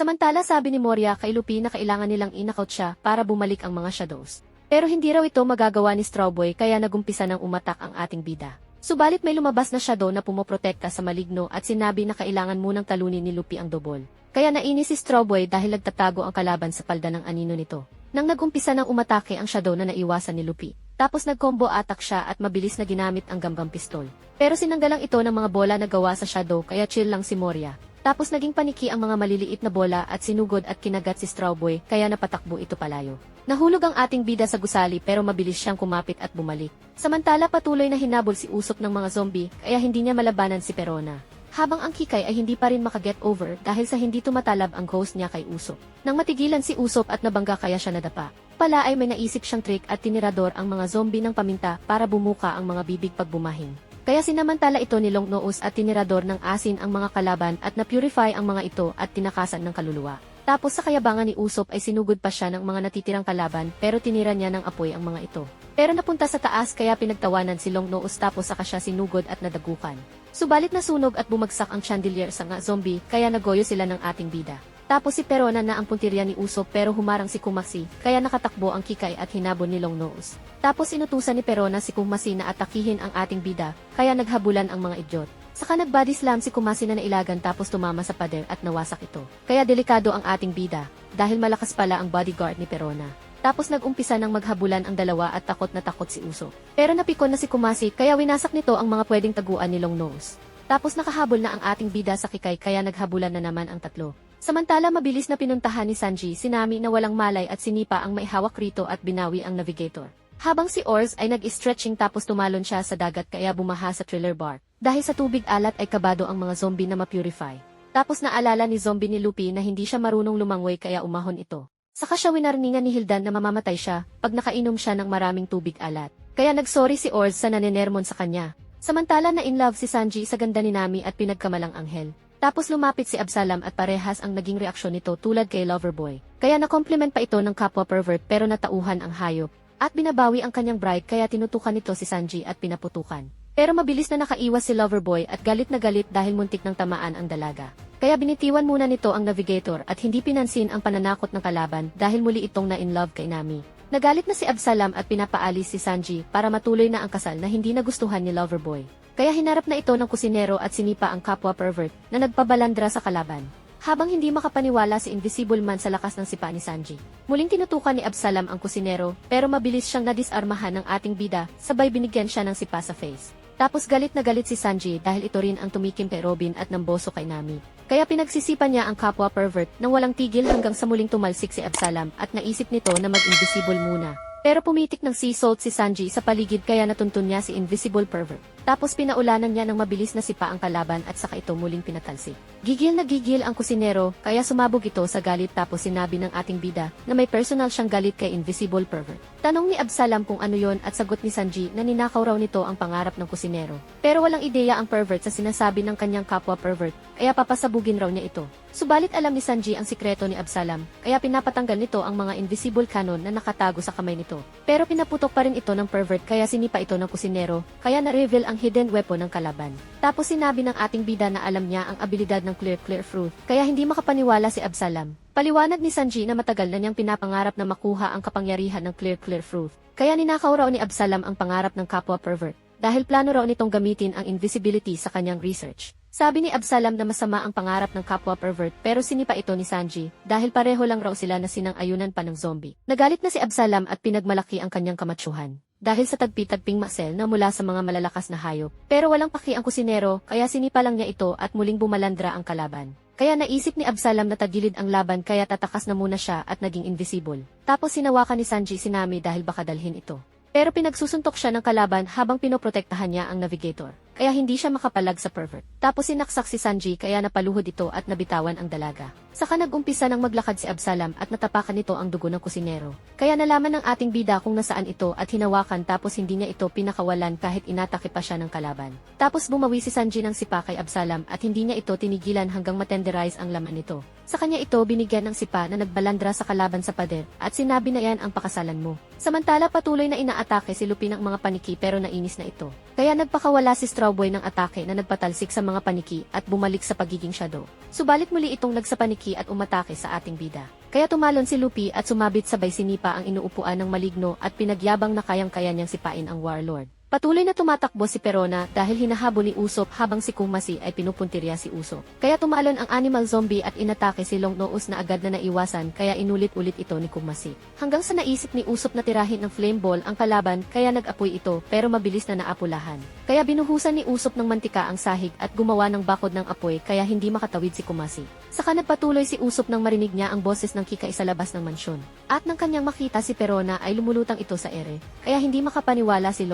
Samantala sabi ni Moria kay Lupi na kailangan nilang inakaut siya para bumalik ang mga shadows. Pero hindi raw ito magagawa ni Strawboy kaya nagumpisa ng umatak ang ating bida. Subalit may lumabas na shadow na pumoprotekta sa maligno at sinabi na kailangan munang talunin ni Lupi ang dobol. Kaya nainis si Strawboy dahil nagtatago ang kalaban sa palda ng anino nito. Nang nagumpisa ng umatake ang shadow na naiwasan ni Lupi. Tapos nag-combo attack siya at mabilis na ginamit ang gambang pistol. Pero sinanggalang ito ng mga bola na gawa sa shadow kaya chill lang si Moria. Tapos naging paniki ang mga maliliit na bola at sinugod at kinagat si Strawboy kaya napatakbo ito palayo. Nahulog ang ating bida sa gusali pero mabilis siyang kumapit at bumalik. Samantala patuloy na hinabol si Usop ng mga zombie kaya hindi niya malabanan si Perona. Habang ang Kikay ay hindi pa rin makaget over dahil sa hindi tumatalab ang ghost niya kay Usop. Nang matigilan si Usop at nabangga kaya siya nadapa. Pala ay may naisip siyang trick at tinirador ang mga zombie ng paminta para bumuka ang mga bibig pag bumahin. Kaya sinamantala ito ni Long Noos at tinirador ng asin ang mga kalaban at na-purify ang mga ito at tinakasan ng kaluluwa. Tapos sa kayabangan ni Usop ay sinugod pa siya ng mga natitirang kalaban pero tinira niya ng apoy ang mga ito. Pero napunta sa taas kaya pinagtawanan si Long Noos tapos saka siya sinugod at nadagukan. Subalit nasunog at bumagsak ang chandelier sa nga zombie kaya nagoyo sila ng ating bida. Tapos si Perona na ang puntirya ni Usop pero humarang si Kumasi, kaya nakatakbo ang Kikay at hinabon ni Long Nose. Tapos inutusan ni Perona si Kumasi na atakihin ang ating bida, kaya naghabulan ang mga idiot. Saka nagbody slam si Kumasi na nailagan tapos tumama sa pader at nawasak ito. Kaya delikado ang ating bida, dahil malakas pala ang bodyguard ni Perona. Tapos nag-umpisa ng maghabulan ang dalawa at takot na takot si Usop. Pero napikon na si Kumasi kaya winasak nito ang mga pwedeng taguan ni Long Nose. Tapos nakahabol na ang ating bida sa Kikay kaya naghabulan na naman ang tatlo. Samantala mabilis na pinuntahan ni Sanji si Nami na walang malay at sinipa ang maihawak rito at binawi ang navigator. Habang si Ors ay nag-stretching tapos tumalon siya sa dagat kaya bumaha sa thriller bar. Dahil sa tubig alat ay kabado ang mga zombie na ma-purify. Tapos naalala ni zombie ni Lupi na hindi siya marunong lumangoy kaya umahon ito. Saka siya winarningan ni Hildan na mamamatay siya pag nakainom siya ng maraming tubig alat. Kaya nagsorry si Ors sa nanenermon sa kanya. Samantala na in love si Sanji sa ganda ni Nami at pinagkamalang anghel. Tapos lumapit si Absalam at parehas ang naging reaksyon nito tulad kay Loverboy. Kaya na-compliment pa ito ng kapwa pervert pero natauhan ang hayop. At binabawi ang kanyang bride kaya tinutukan nito si Sanji at pinaputukan. Pero mabilis na nakaiwas si Loverboy at galit na galit dahil muntik ng tamaan ang dalaga. Kaya binitiwan muna nito ang navigator at hindi pinansin ang pananakot ng kalaban dahil muli itong na in love kay Nami. Nagalit na si Absalam at pinapaalis si Sanji para matuloy na ang kasal na hindi nagustuhan ni Loverboy. Kaya hinarap na ito ng kusinero at sinipa ang kapwa pervert na nagpabalandra sa kalaban. Habang hindi makapaniwala si Invisible Man sa lakas ng sipa ni Sanji. Muling tinutukan ni Absalam ang kusinero pero mabilis siyang nadisarmahan ng ating bida sabay binigyan siya ng sipa sa face. Tapos galit na galit si Sanji dahil ito rin ang tumikim kay Robin at namboso kay Nami. Kaya pinagsisipan niya ang kapwa pervert nang walang tigil hanggang sa muling tumalsik si Absalam at naisip nito na mag-invisible muna. Pero pumitik ng sea salt si Sanji sa paligid kaya natuntun niya si Invisible Pervert. Tapos pinaulanan niya ng mabilis na sipa ang kalaban at saka ito muling pinatalsik. Gigil na gigil ang kusinero kaya sumabog ito sa galit tapos sinabi ng ating bida na may personal siyang galit kay Invisible Pervert. Tanong ni Absalam kung ano yon at sagot ni Sanji na ninakaw raw nito ang pangarap ng kusinero. Pero walang ideya ang pervert sa sinasabi ng kanyang kapwa pervert kaya papasabugin raw niya ito. Subalit alam ni Sanji ang sikreto ni Absalam, kaya pinapatanggal nito ang mga invisible cannon na nakatago sa kamay nito. Pero pinaputok pa rin ito ng pervert kaya sinipa ito ng kusinero, kaya na-reveal ang hidden weapon ng kalaban. Tapos sinabi ng ating bida na alam niya ang abilidad ng Clear Clear Fruit, kaya hindi makapaniwala si Absalam. Paliwanag ni Sanji na matagal na niyang pinapangarap na makuha ang kapangyarihan ng Clear Clear Fruit, kaya ninakaw raw ni Absalam ang pangarap ng kapwa pervert, dahil plano raw nitong gamitin ang invisibility sa kanyang research. Sabi ni Absalam na masama ang pangarap ng kapwa pervert pero sinipa ito ni Sanji dahil pareho lang raw sila na sinang-ayunan pa ng zombie. Nagalit na si Absalam at pinagmalaki ang kanyang kamatsyuhan dahil sa tagpi-tagping masel na mula sa mga malalakas na hayop. Pero walang paki ang kusinero kaya sinipa lang niya ito at muling bumalandra ang kalaban. Kaya naisip ni Absalam na tagilid ang laban kaya tatakas na muna siya at naging invisible. Tapos sinawakan ni Sanji si Nami dahil baka dalhin ito. Pero pinagsusuntok siya ng kalaban habang pinoprotektahan niya ang navigator. Kaya hindi siya makapalag sa pervert. Tapos sinaksak si Sanji kaya napaluhod ito at nabitawan ang dalaga. Saka nag-umpisa ng maglakad si Absalam at natapakan nito ang dugo ng kusinero. Kaya nalaman ng ating bida kung nasaan ito at hinawakan tapos hindi niya ito pinakawalan kahit inatake pa siya ng kalaban. Tapos bumawi si Sanji ng sipa kay Absalam at hindi niya ito tinigilan hanggang matenderize ang laman nito. Sa kanya ito binigyan ng sipa na nagbalandra sa kalaban sa pader at sinabi na yan ang pakasalan mo. Samantala patuloy na inaatake si Lupin ng mga paniki pero nainis na ito. Kaya nagpakawala si Strawboy ng atake na nagpatalsik sa mga paniki at bumalik sa pagiging shadow. Subalit muli itong nagsapaniki paniki at umatake sa ating bida. Kaya tumalon si Lupi at sumabit sabay sinipa ang inuupuan ng maligno at pinagyabang na kayang-kaya niyang sipain ang warlord. Patuloy na tumatakbo si Perona dahil hinahabol ni Usop habang si Kumasi ay pinupuntirya si Usop. Kaya tumalon ang animal zombie at inatake si Longnoos na agad na naiwasan kaya inulit-ulit ito ni Kumasi. Hanggang sa naisip ni Usop na tirahin ng flame ball ang kalaban kaya nag-apoy ito pero mabilis na naapulahan. Kaya binuhusan ni Usop ng mantika ang sahig at gumawa ng bakod ng apoy kaya hindi makatawid si Kumasi. Saka nagpatuloy si Usop nang marinig niya ang boses ng Kikay sa labas ng mansyon. At nang kanyang makita si Perona ay lumulutang ito sa ere, kaya hindi makapaniwala si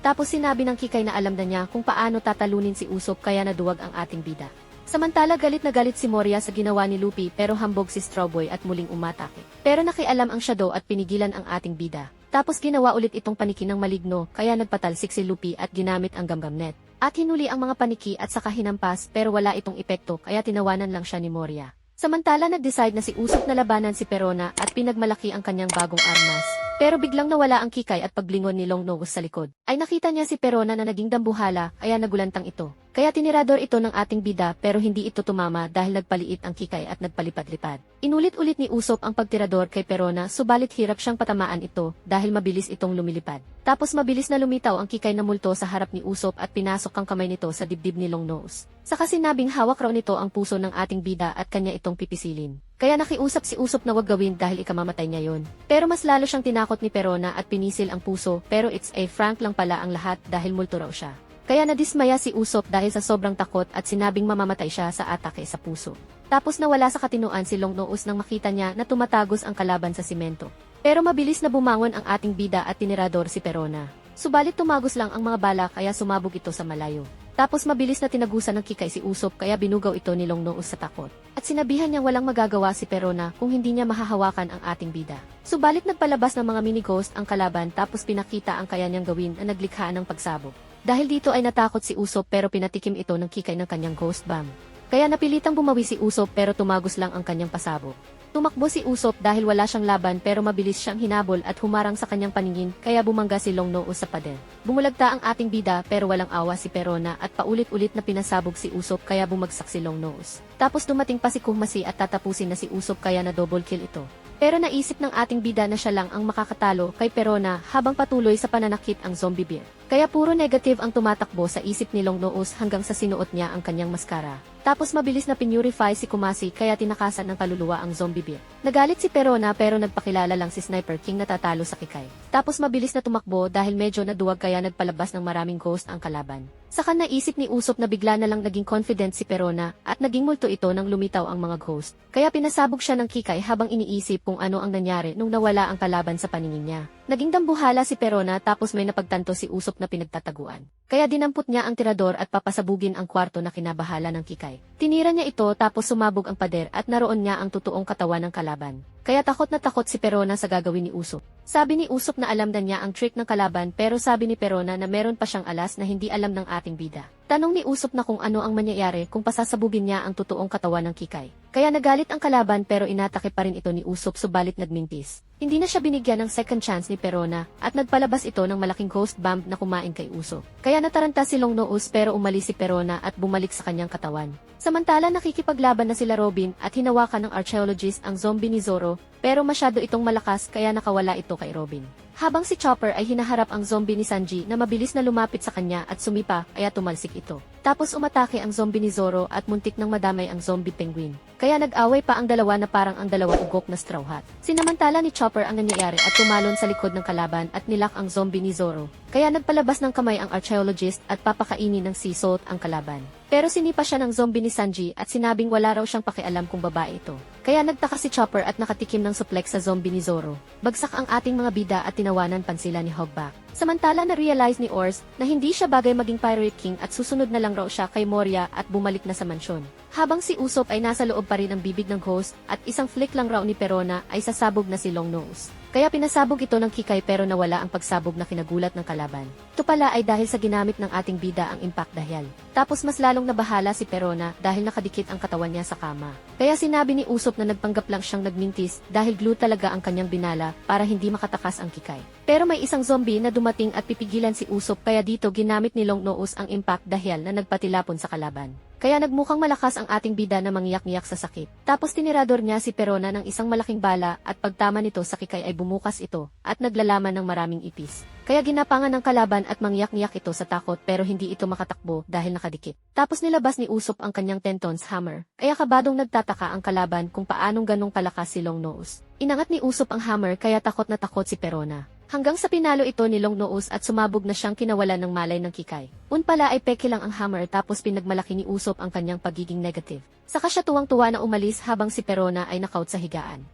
Tapos sinabi ng Kikay na alam na niya kung paano tatalunin si Usop kaya naduwag ang ating bida. Samantala galit na galit si Moria sa ginawa ni Lupi pero hambog si Strawboy at muling umatake. Pero nakialam ang Shadow at pinigilan ang ating bida. Tapos ginawa ulit itong paniki ng maligno kaya nagpatalsik si Lupi at ginamit ang gamgamnet. At hinuli ang mga paniki at saka hinampas pero wala itong epekto kaya tinawanan lang siya ni Moria. Samantala nag-decide na si Usop na labanan si Perona at pinagmalaki ang kanyang bagong armas. Pero biglang nawala ang kikay at paglingon ni Longnose sa likod. Ay nakita niya si Perona na naging dambuhala kaya nagulantang ito. Kaya tinirador ito ng ating bida pero hindi ito tumama dahil nagpaliit ang kikay at nagpalipad-lipad. Inulit-ulit ni Usop ang pagtirador kay Perona subalit hirap siyang patamaan ito dahil mabilis itong lumilipad. Tapos mabilis na lumitaw ang kikay na multo sa harap ni Usop at pinasok ang kamay nito sa dibdib ni Longnose. Saka sinabing hawak raw nito ang puso ng ating bida at kanya itong pipisilin. Kaya nakiusap si Usop na wag gawin dahil ikamamatay niya yon. Pero mas lalo siyang tinakot ni Perona at pinisil ang puso pero it's a frank lang pala ang lahat dahil multo raw siya. Kaya nadismaya si Usop dahil sa sobrang takot at sinabing mamamatay siya sa atake sa puso. Tapos nawala sa katinuan si Longnoos nang makita niya na tumatagos ang kalaban sa simento. Pero mabilis na bumangon ang ating bida at tinirador si Perona. Subalit tumagos lang ang mga bala kaya sumabog ito sa malayo. Tapos mabilis na tinagusan ng kikay si Usop kaya binugaw ito ni Longnoos sa takot. At sinabihan niyang walang magagawa si Perona kung hindi niya mahahawakan ang ating bida. Subalit nagpalabas ng mga mini-ghost ang kalaban tapos pinakita ang kaya niyang gawin na naglikha ng pagsabog. Dahil dito ay natakot si Usop pero pinatikim ito ng kikay ng kanyang ghost bomb. Kaya napilitang bumawi si Usop pero tumagos lang ang kanyang pasabog. Tumakbo si Usop dahil wala siyang laban pero mabilis siyang hinabol at humarang sa kanyang paningin kaya bumangga si Longno sa pader. Bumulagta ang ating bida pero walang awa si Perona at paulit-ulit na pinasabog si Usop kaya bumagsak si Longnose. Tapos dumating pa si Kumasi at tatapusin na si Usop kaya na double kill ito. Pero naisip ng ating bida na siya lang ang makakatalo kay Perona habang patuloy sa pananakit ang zombie bear. Kaya puro negative ang tumatakbo sa isip ni Longnoos hanggang sa sinuot niya ang kanyang maskara. Tapos mabilis na pinurify si Kumasi kaya tinakasan ng kaluluwa ang zombie bear. Nagalit si Perona pero nagpakilala lang si Sniper King na tatalo sa kikay. Tapos mabilis na tumakbo dahil medyo naduwag kaya nagpalabas ng maraming ghost ang kalaban. Saka naisip ni Usop na bigla na lang naging confident si Perona at naging multo ito nang lumitaw ang mga ghost. Kaya pinasabog siya ng kikay habang iniisip kung ano ang nangyari nung nawala ang kalaban sa paningin niya. Naging dambuhala si Perona tapos may napagtanto si Usop na pinagtataguan. Kaya dinampot niya ang tirador at papasabugin ang kwarto na kinabahala ng kikay. Tinira niya ito tapos sumabog ang pader at naroon niya ang totoong katawan ng kalaban. Kaya takot na takot si Perona sa gagawin ni Usop. Sabi ni Usop na alam na niya ang trick ng kalaban pero sabi ni Perona na meron pa siyang alas na hindi alam ng ating bida. Tanong ni Usop na kung ano ang mangyayari kung pasasabugin niya ang totoong katawan ng kikay. Kaya nagalit ang kalaban pero inatake pa rin ito ni Usop subalit nagmintis. Hindi na siya binigyan ng second chance ni Perona at nagpalabas ito ng malaking ghost bomb na kumain kay Usop. Kaya nataranta si Longnoos pero umalis si Perona at bumalik sa kanyang katawan. Samantala nakikipaglaban na sila Robin at hinawakan ng archaeologist ang zombie ni Zoro pero masyado itong malakas kaya nakawala ito kay Robin. Habang si Chopper ay hinaharap ang zombie ni Sanji na mabilis na lumapit sa kanya at sumipa kaya tumalsik ito. Tapos umatake ang zombie ni Zoro at muntik nang madamay ang zombie penguin. Kaya nag-away pa ang dalawa na parang ang dalawang ugok na straw hat. Sinamantala ni Chopper ang nangyayari at tumalon sa likod ng kalaban at nilak ang zombie ni Zoro. Kaya nagpalabas ng kamay ang archaeologist at papakainin ng salt ang kalaban. Pero sinipa siya ng zombie ni Sanji at sinabing wala raw siyang pakialam kung babae ito. Kaya nagtaka si Chopper at nakatikim ng suplex sa zombie ni Zoro. Bagsak ang ating mga bida at tinawanan pansila ni Hogback. Samantala na-realize ni Ors na hindi siya bagay maging Pirate King at susunod na lang raw siya kay Moria at bumalik na sa mansyon. Habang si Usopp ay nasa loob pa rin ang bibig ng host at isang flick lang raw ni Perona ay sasabog na si Longnose. Kaya pinasabog ito ng kikay pero nawala ang pagsabog na kinagulat ng kalaban. Ito pala ay dahil sa ginamit ng ating bida ang impact dahil. Tapos mas lalong nabahala si Perona dahil nakadikit ang katawan niya sa kama. Kaya sinabi ni Usopp na nagpanggap lang siyang nagmintis dahil glue talaga ang kanyang binala para hindi makatakas ang kikay. Pero may isang zombie na dumating at pipigilan si Usopp kaya dito ginamit ni Longnose ang impact dahil na nagpatilapon sa kalaban. Kaya nagmukhang malakas ang ating bida na mangiyak-ngiyak sa sakit. Tapos tinirador niya si Perona ng isang malaking bala at pagtama nito sa kikay ay bumukas ito at naglalaman ng maraming ipis. Kaya ginapangan ng kalaban at mangyak-ngiyak ito sa takot pero hindi ito makatakbo dahil nakadikit. Tapos nilabas ni Usop ang kanyang 10 tons hammer. Kaya kabadong nagtataka ang kalaban kung paanong ganong kalakas si Long Nose. Inangat ni Usop ang hammer kaya takot na takot si Perona. Hanggang sa pinalo ito ni Long Nose at sumabog na siyang kinawalan ng malay ng kikay. Un pala ay peke lang ang hammer tapos pinagmalaki ni Usop ang kanyang pagiging negative. Saka siya tuwang-tuwa na umalis habang si Perona ay nakaut sa higaan.